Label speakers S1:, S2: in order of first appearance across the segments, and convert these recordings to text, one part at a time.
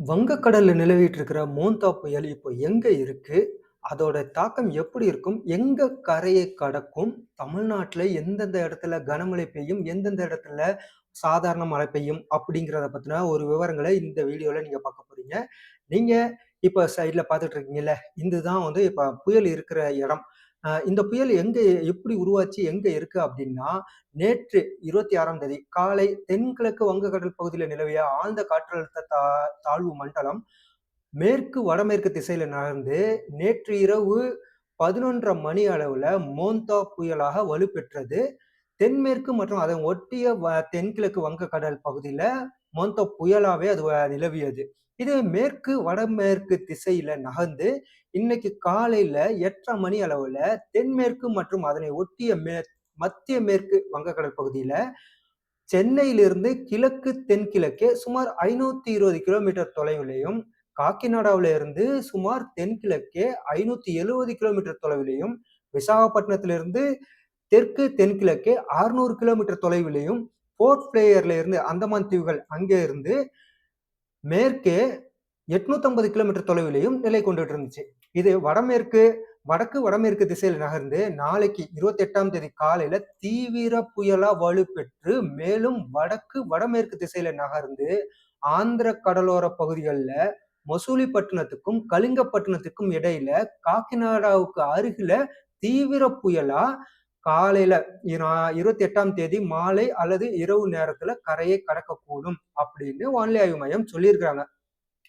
S1: வங்கக்கடல்ல நிலவிட்டு இருக்கிற மோந்தா புயல் இப்போ எங்க இருக்கு? அதோட தாக்கம் எப்படி இருக்கும்? எங்க கரையை கடக்கும்? தமிழ்நாட்டுல எந்தெந்த இடத்துல கனமழை பெய்யும்? எந்தெந்த இடத்துல சாதாரண மழை பெய்யும்? அப்படிங்கிறத பத்தின ஒரு விவரங்கள இந்த வீடியோல நீங்க பார்க்க போறீங்க. நீங்க இப்ப சைட்ல பார்த்துட்டு இருக்கீங்கல்ல, இதுதான் வந்து இப்ப புயல் இருக்கிற இடம். இந்த புயல் எங்க எப்படி உருவாச்சு? எங்க இருக்கு? அப்படின்னா, நேற்று 26ஆம் தேதி காலை தென்கிழக்கு வங்கக்கடல் பகுதியில் நிலவிய ஆழ்ந்த காற்றழுத்த தா தாழ்வு மண்டலம் மேற்கு வடமேற்கு திசையில நகர்ந்து நேற்று இரவு 11:30 மணி அளவுல மோந்தா புயலாக வலுப்பெற்றது. தென்மேற்கு மற்றும் அதன் ஒட்டிய வ தென்கிழக்கு வங்கக்கடல் பகுதியில மோந்தா புயலாவே அது வ நிலவியது. இது மேற்கு வடமேற்கு திசையில நகர்ந்து இன்னைக்கு காலையில 8:30 மணி அளவுல தென்மேற்கு மற்றும் அதனை ஒட்டிய மே மத்திய மேற்கு வங்கக்கடல் பகுதியில சென்னையிலிருந்து கிழக்கு தென்கிழக்கே சுமார் 520 கிலோமீட்டர் தொலைவிலையும் காக்கிநாடாவில இருந்து சுமார் தென்கிழக்கே 570 கிலோமீட்டர் தொலைவிலையும் விசாகப்பட்டினத்திலிருந்து தெற்கு தென்கிழக்கே 600 கிலோமீட்டர் தொலைவிலையும் போர்ட் பிளேயர்ல இருந்து அந்தமான் தீவுகள் அங்கே இருந்து மேற்கே 850 கிலோமீட்டர் தொலைவிலையும் நிலை கொண்டுட்டு இருந்துச்சு. இது வடமேற்கு வடக்கு வடமேற்கு திசையில் நகர்ந்து நாளைக்கு 28ஆம் தேதி காலையில தீவிர புயலா வலுப்பெற்று மேலும் வடக்கு வடமேற்கு திசையில நகர்ந்து ஆந்திர கடலோர பகுதிகளில் மசூலிப்பட்டினத்துக்கும், கலிங்கப்பட்டினத்துக்கும் இடையில காக்கிநாடாவுக்கு அருகில தீவிர புயலா காலையில இருபத்தி எட்டாம் தேதி மாலை அல்லது இரவு நேரத்துல கரையை கடக்கக்கூடும் அப்படின்னு வானிலை ஆய்வு மையம் சொல்லியிருக்கிறாங்க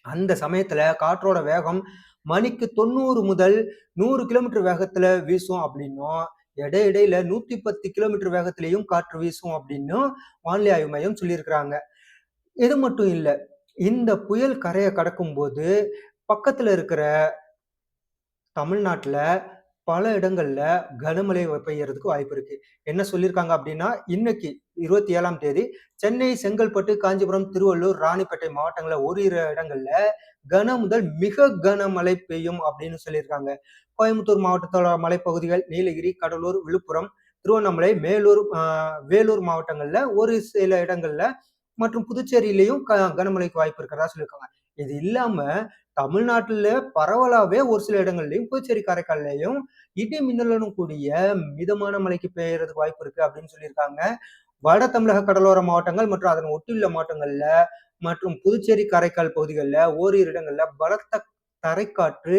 S1: அந்த சமயத்துல காற்றோட வேகம் மணிக்கு 90 முதல் நூறு கிலோமீட்டர் வேகத்துல வீசும் அப்படின்னும், இடை இடையில 110 கிலோமீட்டர் வேகத்திலையும் காற்று வீசும் அப்படின்னும் வானிலை ஆய்வு மையம் சொல்லியிருக்கிறாங்க. இது மட்டும் இல்லை இந்த புயல் கரைய கடக்கும்போது பக்கத்துல இருக்கிற தமிழ்நாட்டுல பல இடங்கள்ல கனமழை பெய்யறதுக்கு வாய்ப்பு இருக்கு. என்ன சொல்லியிருக்காங்க அப்படின்னா, இன்னைக்கு 27ஆம் தேதி சென்னை, செங்கல்பட்டு, காஞ்சிபுரம், திருவள்ளூர், ராணிப்பேட்டை மாவட்டங்கள்ல இரு இடங்கள்ல கன முதல் மிக கனமழை பெய்யும் அப்படின்னு சொல்லியிருக்காங்க. கோயம்புத்தூர் மாவட்டத்தோட மலைப்பகுதிகள், நீலகிரி, கடலூர், விழுப்புரம், திருவண்ணாமலை, மேலூர், வேலூர் மாவட்டங்கள்ல ஒரு சில இடங்கள்ல மற்றும் புதுச்சேரியிலையும் க கனமழைக்கு வாய்ப்பு இருக்கிறதா சொல்லியிருக்காங்க. இது இல்லாம தமிழ்நாட்டில் பரவலாகவே ஒரு சில இடங்கள்லையும் புதுச்சேரி, காரைக்கால்லையும் இடி மின்னலுடன் கூடிய மிதமான மழைக்கு பெய்யறதுக்கு வாய்ப்பு இருக்கு அப்படின்னு சொல்லியிருக்காங்க. வட தமிழக கடலோர மாவட்டங்கள் மற்றும் அதன் ஒட்டியுள்ள மாவட்டங்கள்ல மற்றும் புதுச்சேரி, காரைக்கால் பகுதிகளில் ஓரிரு இடங்கள்ல பலத்த தரைக்காற்று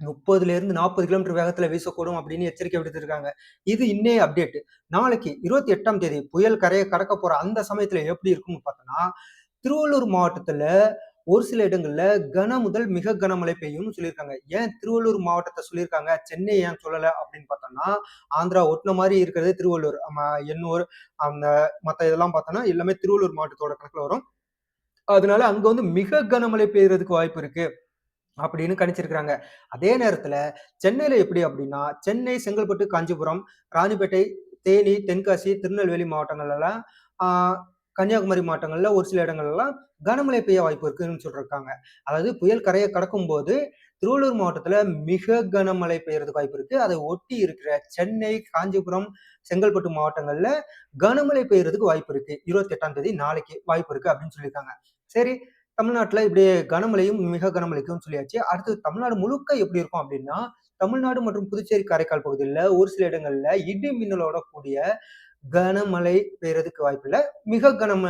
S1: 30லிருந்து 40 கிலோமீட்டர் வேகத்துல வீசக்கூடும் அப்படின்னு எச்சரிக்கை விடுத்திருக்காங்க. இது இன்னே அப்டேட். நாளைக்கு 28ஆம் தேதி புயல் கரையை கடக்க போற அந்த சமயத்துல எப்படி இருக்கும்னு பார்த்தோம்னா, திருவள்ளூர் மாவட்டத்துல ஒரு சில இடங்கள்ல கன முதல் மிக கனமழை பெய்யும்னு சொல்லியிருக்காங்க. ஏன் திருவள்ளூர் மாவட்டத்தை சொல்லியிருக்காங்க, சென்னை ஏன் சொல்லல அப்படின்னு பார்த்தோம்னா, ஆந்திரா ஒட்டின மாதிரி இருக்கிறது திருவள்ளூர். எண்ணூர் அந்த மத்த இதெல்லாம் பார்த்தோம்னா எல்லாமே திருவள்ளூர் மாவட்டத்தோட கணக்குல வரும். அதனால அங்க வந்து மிக கனமழை பெய்யறதுக்கு வாய்ப்பு இருக்கு. அப்படின்னு கணிச்சிருக்கிறாங்க. அதே நேரத்துல சென்னையில எப்படி அப்படின்னா, சென்னை, செங்கல்பட்டு, காஞ்சிபுரம், ராணிப்பேட்டை, தேனி, தென்காசி, திருநெல்வேலி மாவட்டங்கள்லாம் ஆ கன்னியாகுமரி மாவட்டங்களில் ஒரு சில இடங்கள்லாம் கனமழை பெய்ய வாய்ப்பு இருக்குன்னு சொல்லியிருக்காங்க அதாவது புயல் கரைய கடக்கும்போது திருவள்ளூர் மாவட்டத்துல மிக கனமழை பெய்யறதுக்கு வாய்ப்பு இருக்கு. அதை ஒட்டி இருக்கிற சென்னை, காஞ்சிபுரம், செங்கல்பட்டு மாவட்டங்கள்ல கனமழை பெய்யறதுக்கு வாய்ப்பு இருக்கு. 28ஆம் தேதி நாளைக்கு வாய்ப்பு இருக்கு அப்படின்னு சொல்லியிருக்காங்க. சரி, தமிழ்நாட்டுல இப்படி கனமழையும், மிக கனமழைக்கும் சொல்லியாச்சு. அடுத்து தமிழ்நாடு முழுக்க எப்படி இருக்கும் அப்படின்னா, தமிழ்நாடு மற்றும் புதுச்சேரி, காரைக்கால் பகுதியில் ஒரு சில இடங்கள்ல இடி மின்னலோட கூடிய கனமழை பெய்யறதுக்கு வாய்ப்பில்ல. மிக கனம்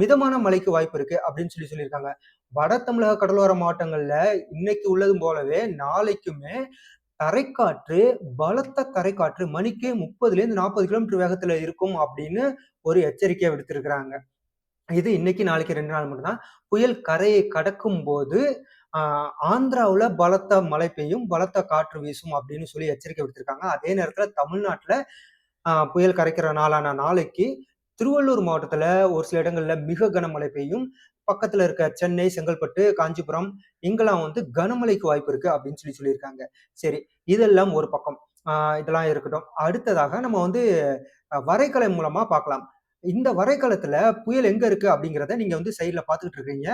S1: மிதமான மழைக்கு வாய்ப்பு இருக்கு அப்படின்னு சொல்லி சொல்லியிருக்காங்க. வட தமிழக கடலோர மாவட்டங்கள்ல இன்னைக்கு உள்ளதும் போலவே நாளைக்குமே தரைக்காற்று, பலத்த தரைக்காற்று மணிக்கு 30லேருந்து 40 கிலோமீட்டர் வேகத்துல இருக்கும் அப்படின்னு ஒரு எச்சரிக்கையை விடுத்திருக்கிறாங்க. இது இன்னைக்கு, நாளைக்கு ரெண்டு நாள் மட்டும்தான் புயல் கரையை கடக்கும்போது ஆ ஆந்திராவுல பலத்த மழை பெய்யும், பலத்த காற்று வீசும் அப்படின்னு சொல்லி எச்சரிக்கை விடுத்திருக்காங்க. அதே நேரத்துல தமிழ்நாட்டுல புயல் கரைக்கிற நாளான நாளைக்கு திருவள்ளூர் மாவட்டத்தில் ஒரு சில இடங்களில் மிக கனமழை பெய்யும். பக்கத்தில் இருக்க சென்னை, செங்கல்பட்டு, காஞ்சிபுரம் இங்கெல்லாம் வந்து கனமழைக்கு வாய்ப்பு இருக்குது அப்படின்னு சொல்லி சொல்லியிருக்காங்க. சரி, இதெல்லாம் ஒரு பக்கம். இதெல்லாம் இருக்கட்டும். அடுத்ததாக நம்ம வந்து வரைகலை மூலமாக பார்க்கலாம். இந்த வரைகலத்துல புயல் எங்க இருக்கு அப்படிங்கிறத நீங்க வந்து சைட்ல பார்த்துக்கிட்டு இருக்கீங்க.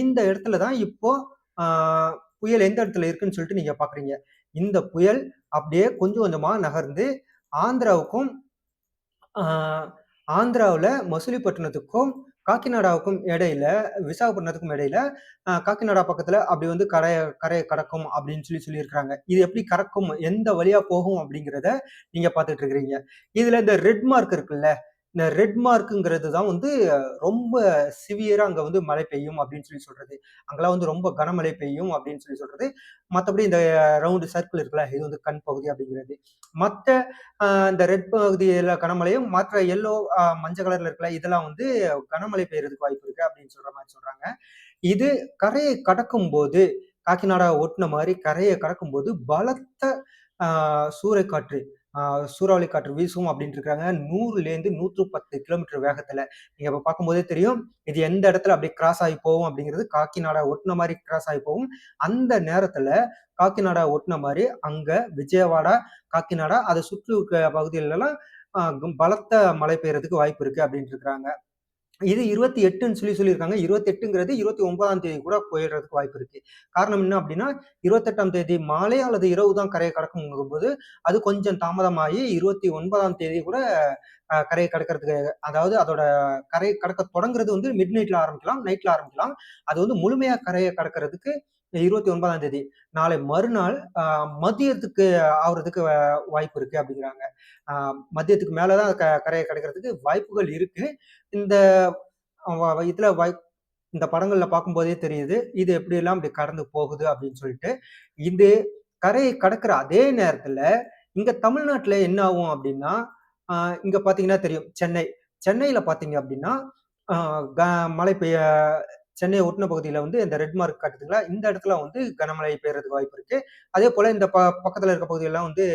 S1: இந்த இடத்துல தான் இப்போ புயல் எந்த இடத்துல இருக்குன்னு சொல்லிட்டு நீங்க பார்க்குறீங்க. இந்த புயல் அப்படியே கொஞ்சம் கொஞ்சமா நகர்ந்து ஆந்திராவுக்கும் ஆந்திராவில் மசூலிப்பட்டினத்துக்கும், காக்கிநாடாவுக்கும் இடையில விசாகப்பட்டினத்துக்கும் இடையில காக்கிநாடா பக்கத்துல அப்படி வந்து கரையை கரையை கடக்கும் அப்படின்னு சொல்லி சொல்லியிருக்கிறாங்க. இது எப்படி கடக்கும்? எந்த வழியா போகும்? அப்படிங்கிறத நீங்க பார்த்துட்டு இருக்கிறீங்க. இதுல இந்த ரெட் மார்க் இருக்குல்ல, இந்த ரெட் மார்க்குங்கிறது தான் வந்து ரொம்ப சிவியரா அங்க வந்து மழை பெய்யும் அப்படின்னு சொல்லி சொல்றது. அங்கெல்லாம் வந்து ரொம்ப கனமழை பெய்யும் அப்படின்னு சொல்லி சொல்றது. மற்றபடி இந்த ரவுண்டு சர்க்கிள் இருக்குல்ல, இது வந்து கண் பகுதி அப்படிங்கிறது. மற்ற இந்த ரெட் பகுதியில கனமழையும், மற்ற எல்லோ மஞ்சள் கலர்ல இருக்கல இதெல்லாம் வந்து கனமழை பெய்யறதுக்கு வாய்ப்பு இருக்கு அப்படின்னு சொல்ற மாதிரி சொல்றாங்க. இது கரையை கடக்கும் போது காக்கிநாடா ஒட்டின மாதிரி கரையை கடக்கும் போது பலத்த சூறைக்காற்று, சூறாவளி காற்று வீசும் அப்டின்ட்டு இருக்காங்க. 100லேருந்து 110 கிலோமீட்டர் வேகத்துல. நீங்க இப்போ பார்க்கும்போதே தெரியும். இது எந்த இடத்துல அப்படி கிராஸ் ஆகி போகும் அப்படிங்கிறது காக்கிநாடா ஒட்டின மாதிரி கிராஸ் ஆகி போகும். அந்த நேரத்துல காக்கிநாடா ஒட்டுன மாதிரி அங்க விஜயவாடா, காக்கிநாடா அத சுற்றி இருக்க பகுதிகளெல்லாம் பலத்த மழை பெய்யறதுக்கு வாய்ப்பு இருக்கு அப்படின்ட்டு இருக்கிறாங்க. இது 28ன்னு சொல்லி சொல்லியிருக்காங்க. 28ங்கிறது 29ஆம் தேதி கூட போயிடுறதுக்கு வாய்ப்பு இருக்கு. காரணம் என்ன அப்படின்னா இருபத்தெட்டாம் தேதி மாலை அல்லது இரவு தான் கரையை கடக்கும் போது அது கொஞ்சம் தாமதமாகி 29ஆம் தேதி கூட கரையை கடக்கிறதுக்கு அதாவது அதோட கரையை கடக்க தொடங்குறது வந்து மிட் நைட்ல ஆரம்பிக்கலாம், நைட்ல ஆரம்பிக்கலாம். அது வந்து முழுமையா கரையை கடக்கிறதுக்கு 29ஆம் தேதி. நாளை மறுநாள் மதியத்துக்கு ஆகுறதுக்கு வ வாய்ப்பு இருக்கு அப்படிங்கிறாங்க மதியத்துக்கு மேலதான் க கரையை கிடைக்கிறதுக்கு வாய்ப்புகள் இருக்கு. இந்த இதுல வாய்ப் இந்த படங்கள்ல பார்க்கும்போதே தெரியுது. இது எப்படியெல்லாம் இப்படி கடந்து போகுது அப்படின்னு சொல்லிட்டு. இது கரையை கடக்கிற அதே நேரத்துல, இங்க தமிழ்நாட்டுல என்ன ஆகும் அப்படின்னா இங்க பார்த்தீங்கன்னா தெரியும். சென்னை. சென்னையில பார்த்தீங்க அப்படின்னா க மழை பெய்ய சென்னை ஒட்டுன பகுதியில் வந்து இந்த ரெட் மார்க் காட்டுதுங்களா, இந்த இடத்துல வந்து கனமழை பெய்யறதுக்கு வாய்ப்பு இருக்கு. அதே போல இந்த ப பக்கத்தில் இருக்க பகுதியெல்லாம் வந்து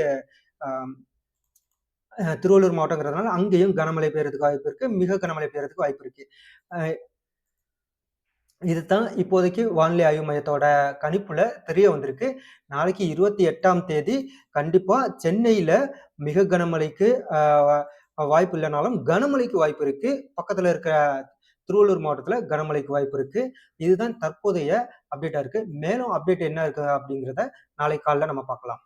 S1: திருவள்ளூர் மாவட்டங்கிறதுனால அங்கேயும் கனமழை பெய்யறதுக்கு வாய்ப்பு இருக்கு. மிக கனமழை பெய்யறதுக்கு வாய்ப்பு இருக்கு. இதுதான் இப்போதைக்கு வானிலை ஆய்வு மையத்தோட கணிப்புல தெரிய வந்திருக்கு. நாளைக்கு 28ஆம் தேதி கண்டிப்பா சென்னையில மிக கனமழைக்கு வாய்ப்பு இல்லைனாலும் கனமழைக்கு வாய்ப்பு இருக்கு. பக்கத்துல இருக்க திருவள்ளூர் மாவட்டத்தில் கனமழைக்கு வாய்ப்பு இருக்கு. இதுதான் தற்போதைய அப்டேட்டாக இருக்கு. மேலும் அப்டேட் என்ன இருக்கு அப்படிங்கிறத நாளைக்கு காலைல நம்ம பார்க்கலாம்.